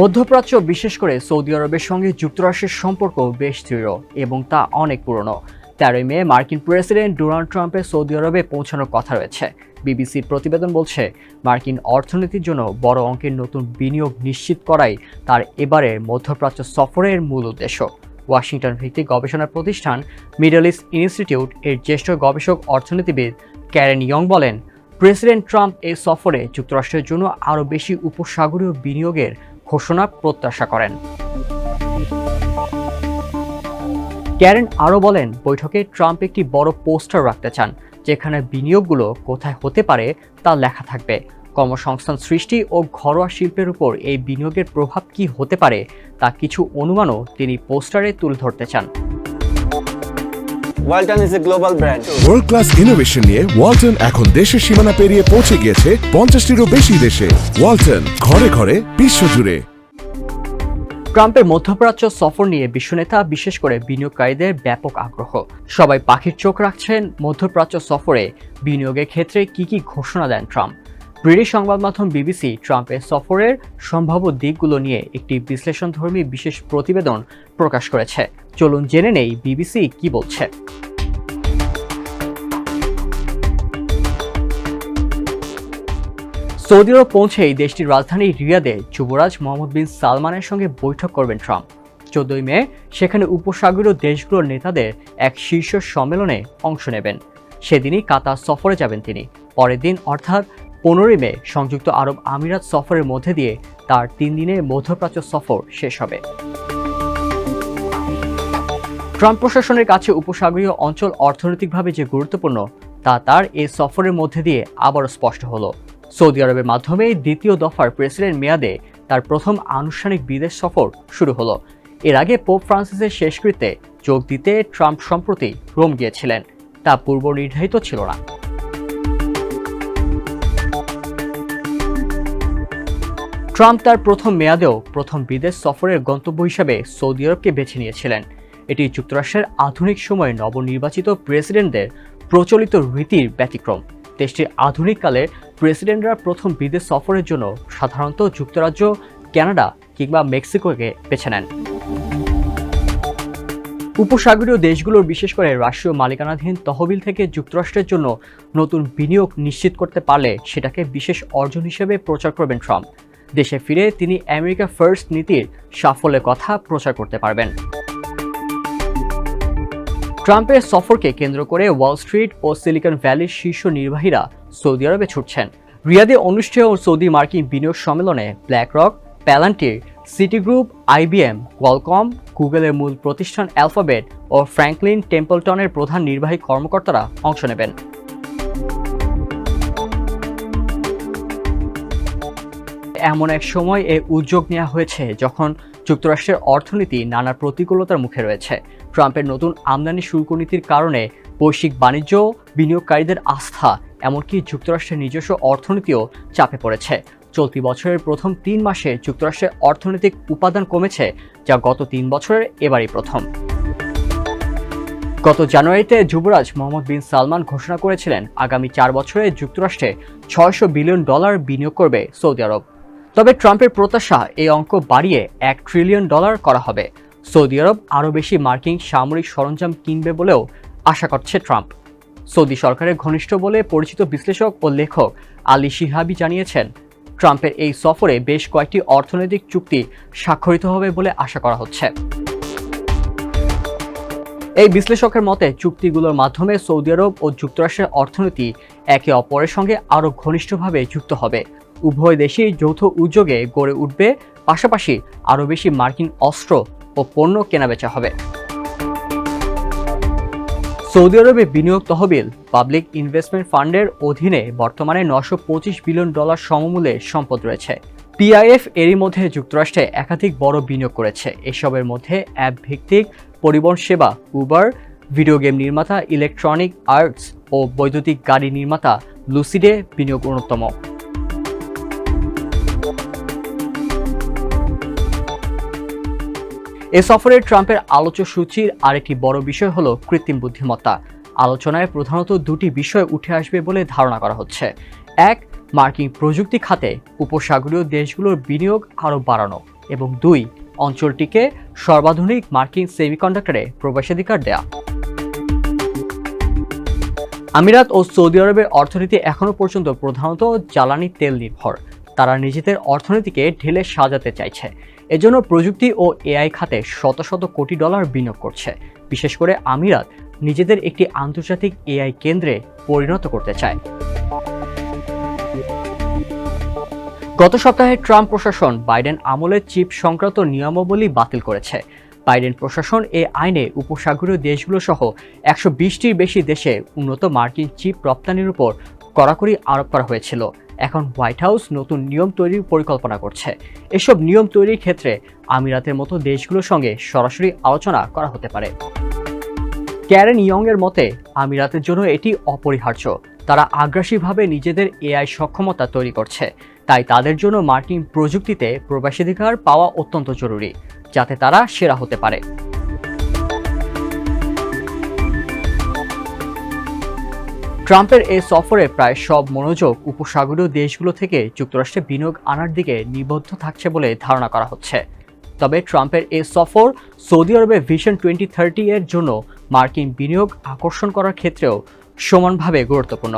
মধ্যপ্রাচ্য, বিশেষ করে সৌদি আরবের সঙ্গে যুক্তরাষ্ট্রের সম্পর্ক বেশ দৃঢ় এবং তা অনেক পুরনো। তেরোই মে মার্কিন প্রেসিডেন্ট ডোনাল্ড ট্রাম্পের সৌদি আরবে পৌঁছানোর কথা রয়েছে। বিবিসির প্রতিবেদন বলছে, মার্কিন অর্থনীতির জন্য বড় অঙ্কের নতুন বিনিয়োগ নিশ্চিত করাই তার এবারের মধ্যপ্রাচ্য সফরের মূল উদ্দেশ্য। ওয়াশিংটন ভিত্তিক গবেষণা প্রতিষ্ঠান মিডল ইস্ট ইনস্টিটিউট এর জ্যেষ্ঠ গবেষক অর্থনীতিবিদ ক্যারেন ইয়ং বলেন, প্রেসিডেন্ট ট্রাম্প এই সফরে যুক্তরাষ্ট্রের জন্য আরও বেশি উপসাগরীয় বিনিয়োগের ঘোষণা প্রত্যাশা করেন। ক্যারেন আরও বলেন, বৈঠকে ট্রাম্প একটি বড় পোস্টার রাখতে চান, যেখানে বিনিয়োগগুলো কোথায় হতে পারে তা লেখা থাকবে। কর্মসংস্থান সৃষ্টি ও ঘরোয়া শিল্পের উপর এই বিনিয়োগের প্রভাব কি হতে পারে তা কিছু অনুমানও তিনি পোস্টারে তুলে ধরতে চান। Walton is a global brand world class innovation নিয়ে ওয়ালটন এখন দেশের সীমানা পেরিয়ে পৌঁছে গিয়েছে পঞ্চাশটিরও বেশি দেশে। ওয়ালটন ঘরে ঘরে বিশ্বজুড়ে ট্রাম্পের মধ্যপ্রাচ্য সফর নিয়ে বিশ্বনেতা বিশেষ করে বিনিয়োগকারীদের ব্যাপক আগ্রহ। সবাই পাখির চোখ রাখছেন মধ্যপ্রাচ্য সফরে। বিনিয়োগের ক্ষেত্রে কি কি ঘোষণা দেন ট্রাম্প? ব্রিটিশ সংবাদ মাধ্যম বিবিসি ট্রাম্পের সফরের সম্ভাব্য দিকগুলো নিয়ে একটি বিশ্লেষণধর্মী বিশেষ প্রতিবেদন প্রকাশ করেছে। চলুন জেনে নেই বিবিসি কি বলছে। সৌদি আরব পৌঁছেই দেশটির রাজধানী রিয়াদে যুবরাজ মোহাম্মদ বিন সালমানের সঙ্গে বৈঠক করবেন ট্রাম্প। চোদ্দই মে সেখানে উপসাগরীয় দেশগুলোর নেতাদের এক শীর্ষ সম্মেলনে অংশ নেবেন। সেদিনই কাতার সফরে যাবেন তিনি। পরের দিন অর্থাৎ পনেরোই মে সংযুক্ত আরব আমিরাত সফরের মধ্যে দিয়ে তার তিন দিনের মধ্যপ্রাচ্য সফর শেষ হবে। ট্রাম্প প্রশাসনের কাছে উপসাগরীয় অঞ্চল অর্থনৈতিকভাবে যে গুরুত্বপূর্ণ, তা তার এই সফরের মধ্যে দিয়ে আবারও স্পষ্ট হলো। সৌদি আরবের মাধ্যমে দ্বিতীয় দফার প্রেসিডেন্ট মেয়াদে তার প্রথম আনুষ্ঠানিক বিদেশ সফর শুরু হলো। এর আগে পোপ ফ্রান্সিসের শেষকৃত্যে যোগ দিতে ট্রাম্প সম্প্রতি রোম গিয়েছিলেন, তা পূর্ব নির্ধারিত ছিল না। ট্রাম্প তার প্রথম মেয়াদেও প্রথম বিদেশ সফরের গন্তব্য হিসাবে সৌদি আরবকে বেছে নিয়েছিলেন। এটি যুক্তরাষ্ট্রের আধুনিক সময়ে নবনির্বাচিত প্রেসিডেন্টদের প্রচলিত রীতির ব্যতিক্রম। দেশটির আধুনিক কালের প্রেসিডেন্টরা প্রথম বিদেশ সফরের জন্য সাধারণত যুক্তরাজ্য, কানাডা কিংবা মেক্সিকোকে বেছে নেন। উপসাগরীয় দেশগুলোর বিশেষ করে রাষ্ট্রীয় মালিকানাধীন তহবিল থেকে যুক্তরাষ্ট্রের জন্য নতুন বিনিয়োগ নিশ্চিত করতে পারলে সেটাকে বিশেষ অর্জন হিসেবে প্রচার করবেন ট্রাম্প। দেশে ফিরে তিনি আমেরিকা ফার্স্ট নীতির সাফল্যের কথা প্রচার করতে পারবেন। ট্রাম্পের সফরকে কেন্দ্র করে ওয়াল স্ট্রিট ও সিলিকন ভ্যালির শীর্ষ নির্বাহীরা সৌদি আরবে ছুটছেন। রিয়াদে অনুষ্ঠেয় সৌদি মার্কিন বিনিয়োগ সম্মেলনে BlackRock Palantir Citigroup IBM Qualcomm গুগলের মূল প্রতিষ্ঠান অ্যালফাবেট ও ফ্র্যাঙ্কলিন টেম্পলটনের প্রধান নির্বাহী কর্মকর্তারা অংশ নেবেন। এমন এক সময় এ উদ্যোগ নেওয়া হয়েছে যখন যুক্তরাষ্ট্রের অর্থনীতি নানা প্রতিকূলতার মুখে রয়েছে। ট্রাম্পের নতুন আমদানি শুল্ক নীতির কারণে বৈশ্বিক বাণিজ্য, বিনিয়োগকারীদের আস্থা, এমনকি যুক্তরাষ্ট্রের নিজস্ব অর্থনীতিও চাপে পড়েছে। চলতি বছরের প্রথম তিন মাসে যুক্তরাষ্ট্রের অর্থনৈতিক উপাদান কমেছে, যা গত তিন বছরের এবারই প্রথম। গত জানুয়ারিতে যুবরাজ মোহাম্মদ বিন সালমান ঘোষণা করেছিলেন, আগামী চার বছরে যুক্তরাষ্ট্রে ছয়শো বিলিয়ন ডলার বিনিয়োগ করবে সৌদি আরব। তবে ট্রাম্পের প্রত্যাশা এই অঙ্ক বাড়িয়ে এক ট্রিলিয়ন ডলার করা হবে। সৌদি আরব আরও বেশি মার্কিন সামরিক সরঞ্জাম কিনবে বলেও আশা করছে ট্রাম্প। সৌদি সরকারের ঘনিষ্ঠ বলে পরিচিত বিশ্লেষক ও লেখক আলী শিহাবি জানিয়েছেন, ট্রাম্পের এই সফরে বেশ কয়েকটি অর্থনৈতিক চুক্তি স্বাক্ষরিত হবে বলে আশা করা হচ্ছে। এই বিশ্লেষকের মতে, চুক্তিগুলোর মাধ্যমে সৌদি আরব ও যুক্তরাষ্ট্রের অর্থনীতি একে অপরের সঙ্গে আরও ঘনিষ্ঠভাবে যুক্ত হবে। উভয় দেশেই যৌথ উদ্যোগে গড়ে উঠবে, পাশাপাশি আরও বেশি মার্কিন অস্ত্র ও পণ্য কেনাবেচা হবে। সৌদি আরবে বিনিয়োগ তহবিল, পাবলিক ইনভেস্টমেন্ট ফান্ডের অধীনে বর্তমানে নশো বিলিয়ন ডলার সমমূল্যের সম্পদ রয়েছে। পিআইএফ এরই মধ্যে যুক্তরাষ্ট্রে একাধিক বড় বিনিয়োগ করেছে। এসবের মধ্যে অ্যাপ ভিত্তিক পরিবহন সেবা, উবার, ভিডিও গেম নির্মাতা, ইলেকট্রনিক আর্টস ও বৈদ্যুতিক গাড়ি নির্মাতা লুসিডে বিনিয়োগ অন্যতম। এ সফরে ট্রাম্পের আলোচ্য সূচির আরেকটি বড় বিষয় হলো কৃত্রিম বুদ্ধিমত্তা। আলোচনায় প্রধানত দুটি বিষয় উঠে আসবে বলে ধারণা করা হচ্ছে। এক, মার্কিন প্রযুক্তি খাতে উপসাগরীয় দেশগুলোর বিনিয়োগ আরও বাড়ানো। এবং দুই, অঞ্চলটিকে সর্বাধুনিক মার্কিন সেমিকন্ডাক্টরে প্রবেশাধিকার দেয়া। আমিরাত ও সৌদি আরবের অর্থনীতি এখনও পর্যন্ত প্রধানত জ্বালানি তেল নির্ভর। তারা নিজেদের অর্থনীতিকে ঢেলে সাজাতে চাইছে। এজন্য প্রযুক্তি ও এআই খাতে শত শত কোটি ডলার বিনিয়োগ করছে। বিশেষ করে আমিরাত নিজেদের একটি আন্তর্জাতিক এআই কেন্দ্রে পরিণত করতে চায়। গত সপ্তাহে ট্রাম্প প্রশাসন বাইডেন আমলের চিপ সংক্রান্ত নিয়মাবলী বাতিল করেছে। বাইডেন প্রশাসন এ আইনে উপসাগরীয় দেশগুলো সহ একশো বিশটির বেশি দেশে উন্নত মার্কিন চিপ রপ্তানির উপর কড়াকড়ি আরোপ করা হয়েছিল। এখন হোয়াইট হাউস নতুন নিয়ম তৈরির পরিকল্পনা করছে। এসব নিয়ম তৈরির ক্ষেত্রে আমিরাতের মতো দেশগুলোর সঙ্গে সরাসরি আলোচনা করা হতে পারে। ক্যারেন ইয়ং এর মতে, আমিরাতের জন্য এটি অপরিহার্য। তারা আগ্রাসীভাবে নিজেদের এআই সক্ষমতা তৈরি করছে। তাই তাদের জন্য মার্কিন প্রযুক্তিতে প্রবেশাধিকার পাওয়া অত্যন্ত জরুরি, যাতে তারা সেরা হতে পারে। ট্রাম্পের এই সফরে প্রায় সব মনোযোগ উপসাগরীয় দেশগুলো থেকে যুক্তরাষ্ট্রে বিনিয়োগ আনার দিকে নিবদ্ধ থাকছে বলে ধারণা করা হচ্ছে। তবে ট্রাম্পের এই সফর সৌদি আরবে ভিশন টোয়েন্টি থার্টি এর জন্য মার্কিন বিনিয়োগ আকর্ষণ করার ক্ষেত্রেও সমানভাবে গুরুত্বপূর্ণ।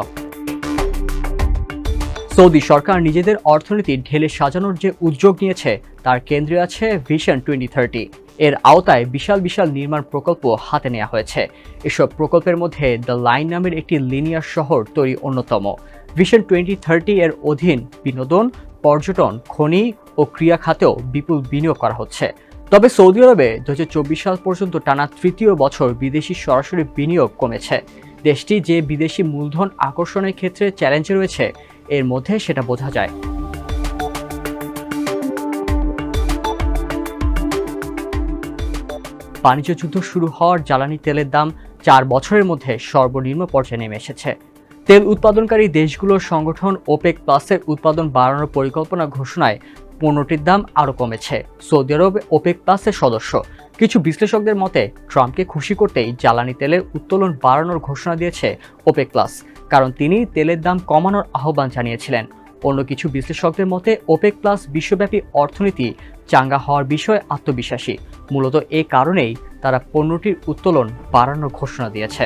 সৌদি সরকার নিজেদের অর্থনীতি ঢেলে সাজানোর যে উদ্যোগ নিয়েছে, তার কেন্দ্রে আছে ভিশন টোয়েন্টি থার্টি। এর আওতায় বিশাল বিশাল নির্মাণ প্রকল্প হাতে নেওয়া হয়েছে। এসব প্রকল্পের মধ্যে দ্য লাইন নামের একটি লিনিয়ার শহর তৈরি অন্যতম। ভিশন টোয়েন্টি থার্টি এর অধীন বিনোদন, পর্যটন, খনি ও ক্রিয়া খাতেও বিপুল বিনিয়োগ করা হচ্ছে। তবে সৌদি আরবে দু হাজার চব্বিশ সাল পর্যন্ত টানা তৃতীয় বছর বিদেশি সরাসরি বিনিয়োগ কমেছে। দেশটি যে বিদেশি মূলধন আকর্ষণের ক্ষেত্রে চ্যালেঞ্জ রয়েছে, এর মধ্যে সেটা বোঝা যায়। বাণিজ্য যুদ্ধ শুরু হওয়ার জ্বালানি তেলের দাম চার বছরের মধ্যে সর্বনিম্ন পর্যায়ে নেমে এসেছে। তেল উৎপাদনকারী দেশগুলোর সংগঠন ওপেক প্লাসের উৎপাদন বাড়ানোর পরিকল্পনা ঘোষণায় পণ্যটির দাম আরও কমেছে। সৌদি আরব ওপেক প্লাসের সদস্য। কিছু বিশ্লেষকদের মতে, ট্রাম্পকে খুশি করতেই জ্বালানি তেলের উত্তোলন বাড়ানোর ঘোষণা দিয়েছে ওপেক প্লাস, কারণ তিনি তেলের দাম কমানোর আহ্বান জানিয়েছিলেন। অন্য কিছু বিশ্লেষকদের মতে, ওপেক প্লাস বিশ্বব্যাপী অর্থনীতি চাঙ্গা হওয়ার বিষয়ে আত্মবিশ্বাসী। মূলত এ কারণেই তারা পণ্যটির উত্তোলন বাড়ানোর ঘোষণা দিয়েছে।